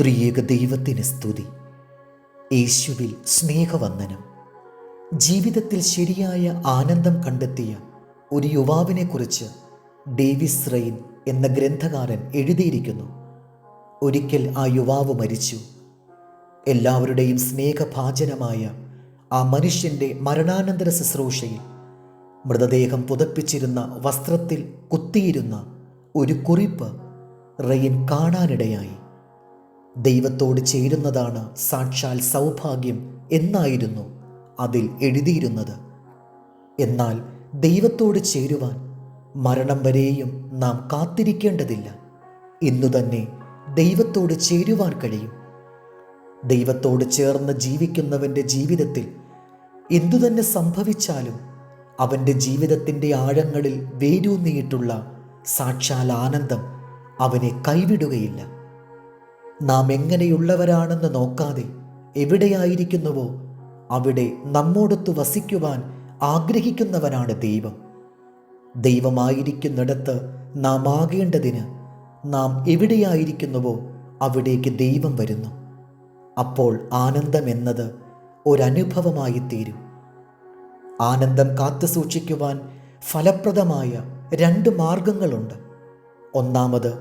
ത്രിയേക ദൈവത്തിന് സ്തുതി. യേശുവിൽ സ്നേഹവന്ദനം. ജീവിതത്തിൽ ശരിയായ ആനന്ദം കണ്ടെത്തിയ ഒരു യുവാവിനെക്കുറിച്ച് ഡേവിസ് റെയിൻ എന്ന ഗ്രന്ഥകാരൻ എഴുതിയിരിക്കുന്നു. ഒരിക്കൽ ആ യുവാവ് മരിച്ചു. എല്ലാവരുടെയും സ്നേഹഭാചനമായ ആ മനുഷ്യന്റെ മരണാനന്തര ശുശ്രൂഷയിൽ മൃതദേഹം പുതപ്പിച്ചിരുന്ന വസ്ത്രത്തിൽ കുത്തിയിരുന്ന ഒരു കുറിപ്പ് റെയിൻ കാണാനിടയായി. ദൈവത്തോട് ചേരുന്നതാണ് സാക്ഷാൽ സൗഭാഗ്യം എന്നായിരുന്നു അതിൽ എഴുതിയിരുന്നത്. എന്നാൽ ദൈവത്തോട് ചേരുവാൻ മരണം വരെയും നാം കാത്തിരിക്കേണ്ടതില്ല. ഇന്നു തന്നെ ദൈവത്തോട് ചേരുവാൻ കഴിയും. ദൈവത്തോട് ചേർന്ന് ജീവിക്കുന്നവന്റെ ജീവിതത്തിൽ എന്തുതന്നെ സംഭവിച്ചാലും അവന്റെ ജീവിതത്തിന്റെ ആഴങ്ങളിൽ വേരൂന്നിയിട്ടുള്ള സാക്ഷാൽ ആനന്ദം അവനെ കൈവിടുകയില്ല. നാം എങ്ങനെയുള്ളവരാണെന്ന് നോക്കാതെ എവിടെയായിരിക്കുന്നുവോ അവിടെ നമ്മോടൊത്ത് വസിക്കുവാൻ ആഗ്രഹിക്കുന്നവനാണ് ദൈവം. ദൈവമായിരിക്കുന്നിടത്ത് നാം ആകേണ്ടതിന് നാം എവിടെയായിരിക്കുന്നുവോ അവിടേക്ക് ദൈവം വരുന്നു. അപ്പോൾ ആനന്ദം എന്നത് ഒരനുഭവമായി തീരും. ആനന്ദം കാത്തു സൂക്ഷിക്കുവാൻ ഫലപ്രദമായ രണ്ട് മാർഗങ്ങളുണ്ട്. ഒന്നാമത്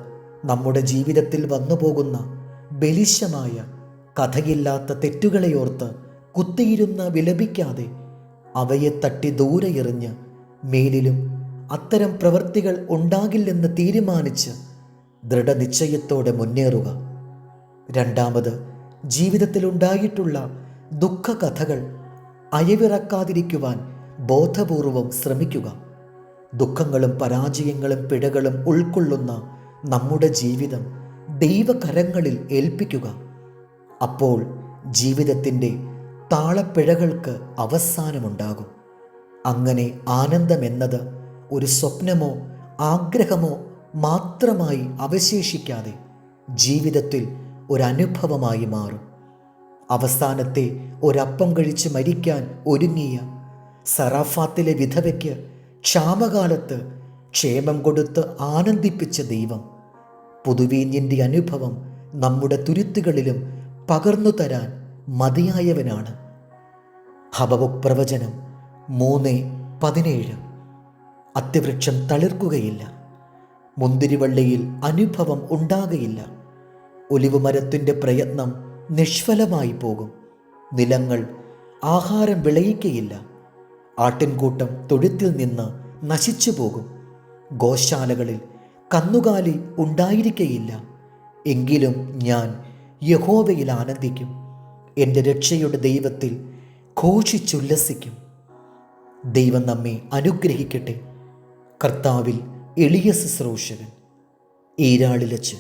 നമ്മുടെ ജീവിതത്തിൽ വന്നുപോകുന്ന ബലിശമായ കഥയില്ലാത്ത തെറ്റുകളെയോർത്ത് കുത്തിയിരുന്ന് വിലപിക്കാതെ അവയെ തട്ടി ദൂരെ എറിഞ്ഞ് മേലിലും അത്തരം പ്രവൃത്തികൾ ഉണ്ടാകില്ലെന്ന് തീരുമാനിച്ച് ദൃഢനിശ്ചയത്തോടെ മുന്നേറുക. രണ്ടാമത് ജീവിതത്തിലുണ്ടായിട്ടുള്ള ദുഃഖകഥകൾ അയവിറക്കാതിരിക്കുവാൻ ബോധപൂർവം ശ്രമിക്കുക. ദുഃഖങ്ങളും പരാജയങ്ങളും പിഴകളും ഉൾക്കൊള്ളുന്ന നമ്മുടെ ജീവിതം ദൈവകരങ്ങളിൽ ഏൽപ്പിക്കുക. അപ്പോൾ ജീവിതത്തിന്റെ താളപ്പിഴകൾക്ക് അവസാനമുണ്ടാകും. അങ്ങനെ ആനന്ദമെന്നത് ഒരു സ്വപ്നമോ ആഗ്രഹമോ മാത്രമായി അവശേഷിക്കാതെ ജീവിതത്തിൽ ഒരനുഭവമായി മാറും. അവസാനത്തെ ഒരപ്പം കഴിച്ച് മരിക്കാൻ ഒരുങ്ങിയ സറാഫാത്തിലെ വിധവയ്ക്ക് ക്ഷാമകാലത്ത് ക്ഷേമം കൊടുത്ത് ആനന്ദിപ്പിച്ച ദൈവം പുതുവീഞ്ഞിന്റെ അനുഭവം നമ്മുടെ തുരുത്തുകളിലും പകർന്നു തരാൻ മതിയായവനാണ്. ഹബബുക് പ്രവചനം മൂന്ന് പതിനേഴ്. അത്യവൃക്ഷം തളിർക്കുകയില്ല. മുന്തിരിവള്ളിയിൽ അനുഭവം ഉണ്ടാകയില്ല. ഒലിവുമരത്തിന്റെ പ്രയത്നം നിഷ്ഫലമായി പോകും. നിലങ്ങൾ ആഹാരം വിളയിക്കയില്ല. ആട്ടിൻകൂട്ടം തൊഴുത്തിൽ നിന്ന് നശിച്ചു പോകും. ഗോശാലകളിൽ കന്നുകാലി ഉണ്ടായിരിക്കയില്ല. എങ്കിലും ഞാൻ യഹോവയിൽ ആനന്ദിക്കും. എന്റെ രക്ഷയുടെ ദൈവത്തിൽ ഘോഷിച്ചുല്ലസിക്കും. ദൈവം നമ്മെ അനുഗ്രഹിക്കട്ടെ. കർത്താവിൽ എളിയ ശുശ്രൂഷകൻ. ഈരാളിലച്ച്